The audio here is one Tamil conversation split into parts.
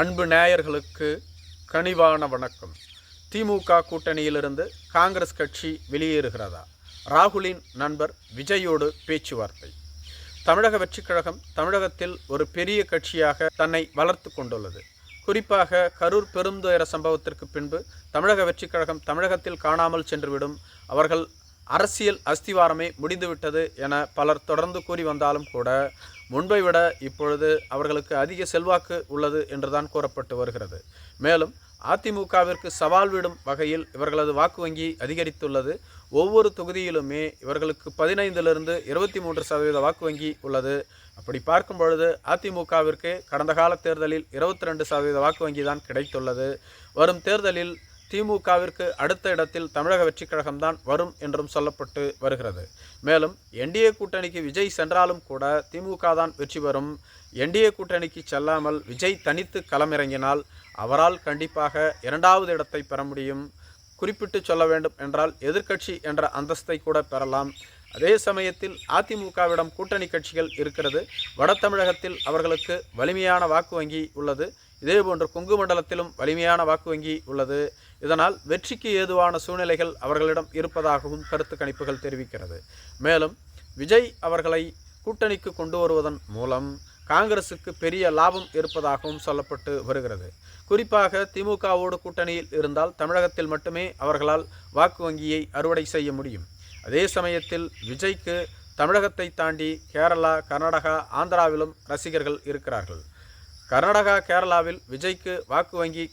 அன்பு நேயர்களுக்கு கனிவான வணக்கம். திமுக கூட்டணியிலிருந்து காங்கிரஸ் கட்சி வெளியேறுகிறதா? ராகுலின் நண்பர் விஜயோடு பேச்சுவார்த்தை. தமிழக வெற்றிக் கழகம் தமிழகத்தில் ஒரு பெரிய கட்சியாக தன்னை வளர்த்து கொண்டுள்ளது. குறிப்பாக கரூர் பெருந்துயர சம்பவத்திற்கு பின்பு தமிழக வெற்றிக் கழகம் தமிழகத்தில் காணாமல் சென்றுவிடும் அவர்கள் அரசியல் அஸ்திவாரமே முடிந்துவிட்டது என பலர் தொடர்ந்து கூறி வந்தாலும் கூட முன்பை விட இப்பொழுது அவர்களுக்கு அதிக செல்வாக்கு உள்ளது என்றுதான் கூறப்பட்டு வருகிறது. மேலும் அதிமுகவிற்கு சவால் விடும் வகையில் இவர்களது வாக்கு வங்கி அதிகரித்துள்ளது. ஒவ்வொரு தொகுதியிலுமே இவர்களுக்கு பதினைந்திலிருந்து இருபத்தி மூன்று சதவீத வாக்கு வங்கி உள்ளது. அப்படி பார்க்கும் பொழுது அதிமுகவிற்கு கடந்த கால தேர்தலில் இருபத்தி ரெண்டு சதவீத வாக்கு வங்கி தான் கிடைத்துள்ளது. வரும் தேர்தலில் திமுகவிற்கு அடுத்த இடத்தில் தமிழக வெற்றிக் கழகம்தான் வரும் என்றும் சொல்லப்பட்டு வருகிறது. மேலும் என்டிஏ கூட்டணிக்கு விஜய் சென்றாலும் கூட திமுக தான் வெற்றி பெறும். என்டிஏ கூட்டணிக்கு செல்லாமல் விஜய் தனித்து களமிறங்கினால் அவரால் கண்டிப்பாக இரண்டாவது இடத்தை பெற முடியும். குறிப்பிட்டு சொல்ல வேண்டும் என்றால் எதிர்க்கட்சி என்ற அந்தஸ்தை கூட பெறலாம். அதே சமயத்தில் அதிமுகவிடம் கூட்டணி கட்சிகள் இருக்கிறது. வட தமிழகத்தில் அவர்களுக்கு வலிமையான வாக்கு வங்கி உள்ளது. இதேபோன்று கொங்கு மண்டலத்திலும் வலிமையான வாக்கு வங்கி உள்ளது. இதனால் வெற்றிக்கு ஏதுவான சூழ்நிலைகள் அவர்களிடம் இருப்பதாகவும் கருத்து கணிப்புகள் தெரிவிக்கிறது. மேலும் விஜய் அவர்களை கூட்டணிக்கு கொண்டு வருவதன் மூலம் காங்கிரசுக்கு பெரிய லாபம் இருப்பதாகவும் சொல்லப்பட்டு வருகிறது. குறிப்பாக திமுகவோடு கூட்டணியில் இருந்தால் தமிழகத்தில் மட்டுமே அவர்களால் வாக்கு வங்கியை அறுவடை செய்ய முடியும். அதே சமயத்தில் விஜய்க்கு தமிழகத்தை தாண்டி கேரளா கர்நாடகா ஆந்திராவிலும் ரசிகர்கள் இருக்கிறார்கள். கர்நாடகா கேரளாவில் விஜய்க்கு வாக்கு வங்கி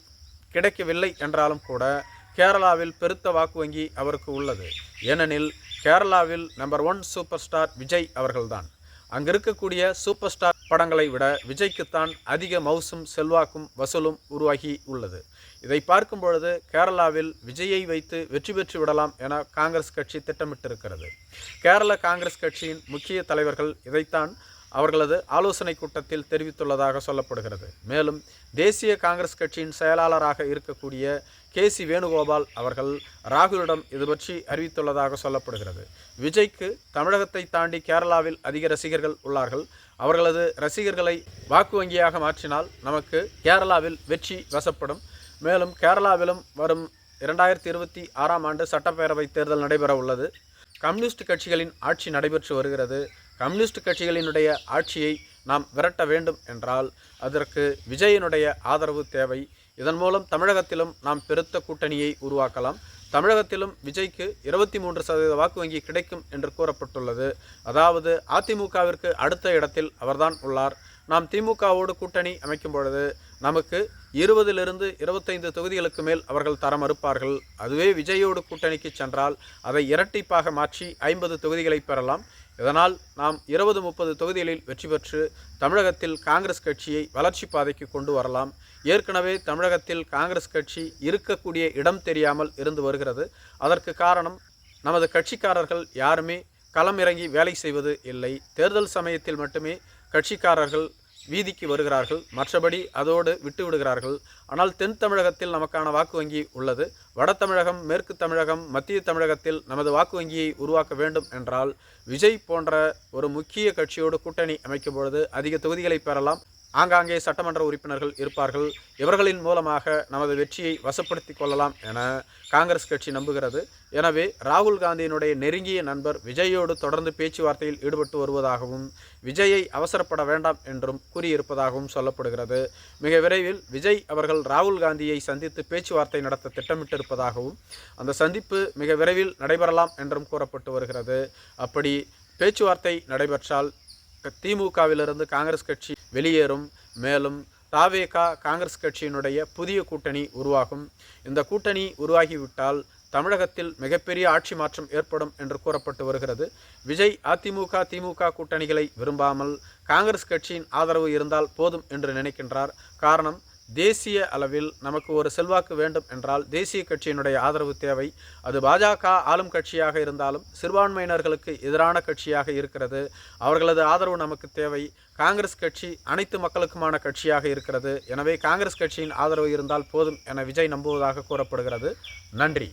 கிடைக்கவில்லை என்றாலும் கூட கேரளாவில் பெருத்த வாக்கு வங்கி அவருக்கு உள்ளது. ஏனெனில் கேரளாவில் number one super star Vijay அவர்கள்தான். அங்கு இருக்கக்கூடிய சூப்பர் ஸ்டார் படங்களை விட விஜய்க்குத்தான் அதிக மவுசும் செல்வாக்கும் வசூலும் உருவாகி உள்ளது. இதை பார்க்கும் பொழுது கேரளாவில் விஜயை வைத்து வெற்றி பெற்று விடலாம் என காங்கிரஸ் கட்சி திட்டமிட்டிருக்கிறது. கேரள காங்கிரஸ் கட்சியின் முக்கிய தலைவர்கள் இதைத்தான் அவர்களது ஆலோசனை கூட்டத்தில் தெரிவித்துள்ளதாக சொல்லப்படுகிறது. மேலும் தேசிய காங்கிரஸ் கட்சியின் செயலாளராக இருக்கக்கூடிய கே சி வேணுகோபால் அவர்கள் ராகுலிடம் இது பற்றி அறிவித்துள்ளதாக சொல்லப்படுகிறது. விஜய்க்கு தமிழகத்தை தாண்டி கேரளாவில் அதிக ரசிகர்கள் உள்ளார்கள். அவர்களது ரசிகர்களை வாக்கு வங்கியாக மாற்றினால் நமக்கு கேரளாவில் வெற்றி வசப்படும். மேலும் கேரளாவிலும் வரும் இரண்டாயிரத்தி இருபத்தி ஆறாம் ஆண்டு சட்டப்பேரவை தேர்தல் நடைபெற உள்ளது கம்யூனிஸ்ட் கட்சிகளின் ஆட்சி நடைபெற்று வருகிறது. கம்யூனிஸ்ட் கட்சிகளினுடைய ஆட்சியை நாம் விரட்ட வேண்டும் என்றால் அதற்கு விஜயனுடைய ஆதரவு தேவை. இதன் மூலம் தமிழகத்திலும் நாம் பெருத்த கூட்டணியை உருவாக்கலாம். தமிழகத்திலும் விஜய்க்கு இருபத்தி மூன்று சதவீத வாக்கு வங்கி கிடைக்கும் என்று கூறப்பட்டுள்ளது. அதாவது அதிமுகவிற்கு அடுத்த இடத்தில் அவர்தான் உள்ளார். நாம் திமுகவோடு கூட்டணி அமைக்கும் பொழுது நமக்கு இருபதிலிருந்து இருபத்தைந்து தொகுதிகளுக்கு மேல் அவர்கள் தர மறுப்பார்கள் அதுவே விஜயோடு கூட்டணிக்கு சென்றால் அதை இரட்டிப்பாக மாற்றி ஐம்பது தொகுதிகளை பெறலாம். இதனால் நாம் இருபது முப்பது தொகுதிகளில் வெற்றி பெற்று தமிழகத்தில் காங்கிரஸ் கட்சியை வளர்ச்சி பாதைக்கு கொண்டு வரலாம். ஏற்கனவே தமிழகத்தில் காங்கிரஸ் கட்சி இருக்கக்கூடிய இடம் தெரியாமல் இருந்து வருகிறது. அதற்கு காரணம் நமது கட்சிக்காரர்கள் யாருமே களம் இறங்கி வேலை செய்வது இல்லை. தேர்தல் சமயத்தில் மட்டுமே கட்சிக்காரர்கள் வீதிக்கு வருகிறார்கள். மற்றபடி அதோடு விட்டு விடுகிறார்கள். ஆனால் தென் தமிழகத்தில் நமக்கான வாக்கு வங்கி உள்ளது. வட தமிழகம் மேற்கு தமிழகம் மத்திய தமிழகத்தில் நமது வாக்கு வங்கியை உருவாக்க வேண்டும் என்றால் விஜய் போன்ற ஒரு முக்கிய கட்சியோடு கூட்டணி அமைக்கும் பொழுது அதிக தொகுதிகளை பெறலாம். ஆங்காங்கே சட்டமன்ற உறுப்பினர்கள் இருப்பார்கள். இவர்களின் மூலமாக நமது வெற்றியை வசப்படுத்தி கொள்ளலாம் என காங்கிரஸ் கட்சி நம்புகிறது. எனவே ராகுல் காந்தியினுடைய நெருங்கிய நண்பர் விஜயோடு தொடர்ந்து பேச்சுவார்த்தையில் ஈடுபட்டு வருவதாகவும் விஜயை அவசரப்பட வேண்டாம் என்றும் கூறியிருப்பதாகவும் சொல்லப்படுகிறது. மிக விரைவில் விஜய் அவர்கள் ராகுல் காந்தியை சந்தித்து பேச்சுவார்த்தை நடத்த திட்டமிட்டிருப்பதாகவும் அந்த சந்திப்பு மிக விரைவில் நடைபெறலாம் என்றும் கூறப்பட்டு வருகிறது. அப்படி பேச்சுவார்த்தை நடைபெற்றால் திமுகவிலிருந்து காங்கிரஸ் கட்சி வெளியேறும். மேலும் தாவேகா காங்கிரஸ் கட்சியினுடைய புதிய கூட்டணி உருவாகும். இந்த கூட்டணி உருவாகிவிட்டால் தமிழகத்தில் மிகப்பெரிய ஆட்சி மாற்றம் ஏற்படும் என்று கூறப்பட்டு வருகிறது. விஜய் அதிமுக திமுக கூட்டணிகளை விரும்பாமல் காங்கிரஸ் கட்சியின் ஆதரவு இருந்தால் போதும் என்று நினைக்கின்றார். காரணம் தேசிய அளவில் நமக்கு ஒரு செல்வாக்கு வேண்டும் என்றால் தேசிய கட்சியினுடைய ஆதரவு தேவை. அது பாஜக ஆளும் கட்சியாக இருந்தாலும் சிறுபான்மையினர்களுக்கு எதிரான கட்சியாக இருக்கிறது. அவர்களது ஆதரவு நமக்கு தேவை. காங்கிரஸ் கட்சி அனைத்து மக்களுக்குமான கட்சியாக இருக்கிறது. எனவே காங்கிரஸ் கட்சியின் ஆதரவு இருந்தால் போதும் என விஜய் நம்புவதாக கூறப்படுகிறது. நன்றி.